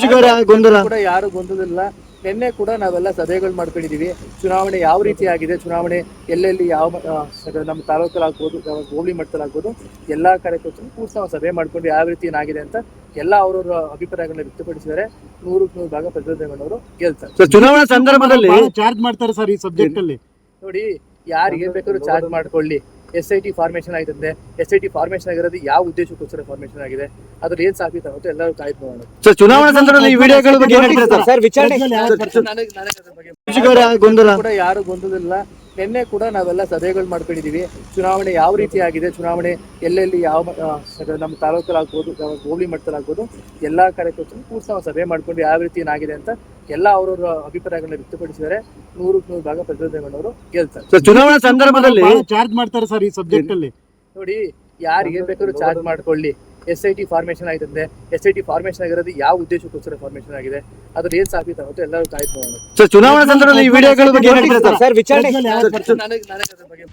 ಕೃಷಿಕರ ಗೊಂದಲ. ಕೂಡ ಯಾರು ಗೊಂದಲಿಲ್ಲ ನಿನ್ನೆ ಕೂಡ ನಾವೆಲ್ಲ ಸಭೆಗಳು ಮಾಡ್ಕೊಂಡಿದೀವಿ. ಚುನಾವಣೆ ಯಾವ ರೀತಿ ಆಗಿದೆ ಚುನಾವಣೆ ಎಲ್ಲೆಲ್ಲಿ ಯಾವ ನಮ್ಮ ತಾಲೂಕಲ್ಲಿ ಆಗ್ಬೋದು ಹೋಬಳಿ ಮಟ್ಟದಲ್ಲಿ ಆಗ್ಬೋದು ಎಲ್ಲಾ ಕಾರ್ಯಕರ್ತರು ಕೂಡ ನಾವು ಸಭೆ ಮಾಡ್ಕೊಂಡು ಯಾವ ರೀತಿ ಏನಾಗಿದೆ ಅಂತ ಎಲ್ಲ ಅವರವರ ಅಭಿಪ್ರಾಯಗಳನ್ನ ವ್ಯಕ್ತಪಡಿಸಿದರೆ ನೂರಕ್ಕೆ ನೂರು ಭಾಗ ಪ್ರಜ್ವಲ್ದೇವಣ್ಣವರು ಗೆಲ್ತಾರೆ. ಸರ್ ಚುನಾವಣಾ ಸಂದರ್ಭದಲ್ಲಿ ಚಾರ್ಜ್ ಮಾಡ್ತಾರೆ ಸರ್ ಈ ಸಬ್ಜೆಕ್ಟ್ ಅಲ್ಲಿ ನೋಡಿ ಯಾರಿಗೆ ಬೇಕಾದ್ರೂ ಚಾರ್ಜ್ ಮಾಡ್ಕೊಳ್ಳಿ. ಎಸ್ ಐ ಟಿ ಫಾರ್ಮೇಷನ್ ಆಯ್ತಂತೆ ಎಸ್ ಐ ಟಿ ಫಾರ್ಮೇಷನ್ ಆಗಿರೋದು ಯಾವ ಉದ್ದೇಶಕ್ಕೋಸ್ಕರ ಫಾರ್ಮೇಷನ್ ಆಗಿದೆ? ಅದ್ರ ಏನ್ ಸಾಬೀತಾಗುತ್ತೋ ಎಲ್ಲರೂ ಕಾಯ್ತು ನೋಡೋಣ. ಸರ್ ಚುನಾವಣಾ ಸಂದರ್ಭದಲ್ಲಿ ಈ ವಿಡಿಯೋಗಳ ಬಗ್ಗೆ ಏನ್ ಹೇಳ್ತೀರಾ ಸರ್? ಸರ್ ವಿಚಾರಣೆ ನನಗೆ ನನಗೆ ಅದ್ರ ಬಗ್ಗೆ ಕೃಷಿಕರ ಗೊಂದಲ ಕೂಡ ಯಾರು ಗೊಂದಲಿಲ್ಲ ನಿನ್ನೆ ಕೂಡ ನಾವೆಲ್ಲ ಸಭೆಗಳು ಮಾಡ್ಕೊಂಡಿದೀವಿ. ಚುನಾವಣೆ ಯಾವ ರೀತಿ ಆಗಿದೆ ಚುನಾವಣೆ ಎಲ್ಲೆಲ್ಲಿ ಯಾವ ಆ, ಅದು ನಮ್ಮ ತಾಲೂಕಲ್ಲಿ ಆಗ್ಬೋದು ಹೋಬಳಿ ಮಟ್ಟದಲ್ಲಿ ಆಗ್ಬೋದು ಎಲ್ಲಾ ಕಾರ್ಯಕರ್ತರು ಕೂಡ ನಾವು ಸಭೆ ಮಾಡ್ಕೊಂಡು ಯಾವ ರೀತಿ ಏನಾಗಿದೆ ಅಂತ ಎಲ್ಲ ಅವರವರ ಅಭಿಪ್ರಾಯಗಳನ್ನ ವ್ಯಕ್ತಪಡಿಸಿದರೆ ನೂರಕ್ಕೆ ನೂರು ಭಾಗ ಪ್ರತಿನಿಧಿಗಳವರು ಗೆಲ್ತಾರೆ ಸರ್ ಚುನಾವಣಾ ಸಂದರ್ಭದಲ್ಲಿ ಚಾರ್ಜ್ ಮಾಡ್ತಾರೆ ಸರ್ ಈ ಸಬ್ಜೆಕ್ಟ್ ಅಲ್ಲಿ. ನೋಡಿ ಯಾರಿಗೆ ಬೇಕಾದ್ರೂ ಚಾರ್ಜ್ ಮಾಡ್ಕೊಳ್ಳಿ. ಎಸ್ ಐ ಟಿ ಫಾರ್ಮೇಶನ್ ಆಗಿದೆ ಎಸ್ ಐ ಟಿ ಫಾರ್ಮೇಶನ್ ಆಗಿರೋದು ಯಾವ ಉದ್ದೇಶಕ್ಕೋಸ್ಕರ ಫಾರ್ಮೇಶನ್ ಆಗಿದೆ. ಅದ್ರ ಏನ್ ಸಾಬೀತಾಗುತ್ತೋ ಎಲ್ಲರೂ ಕಾಯ್ತು ನೋಡೋಣ. ಸರ್ ಚುನಾವಣಾ ಸಂದರ್ಭದಲ್ಲಿ ಈ ವಿಡಿಯೋಗಳ ಬಗ್ಗೆ ಏನ್ ಸರ್? ಸರ್ ವಿಚಾರಣೆ ನನಗೆ ನನಗೆ ಅದ್ರ ಬಗ್ಗೆ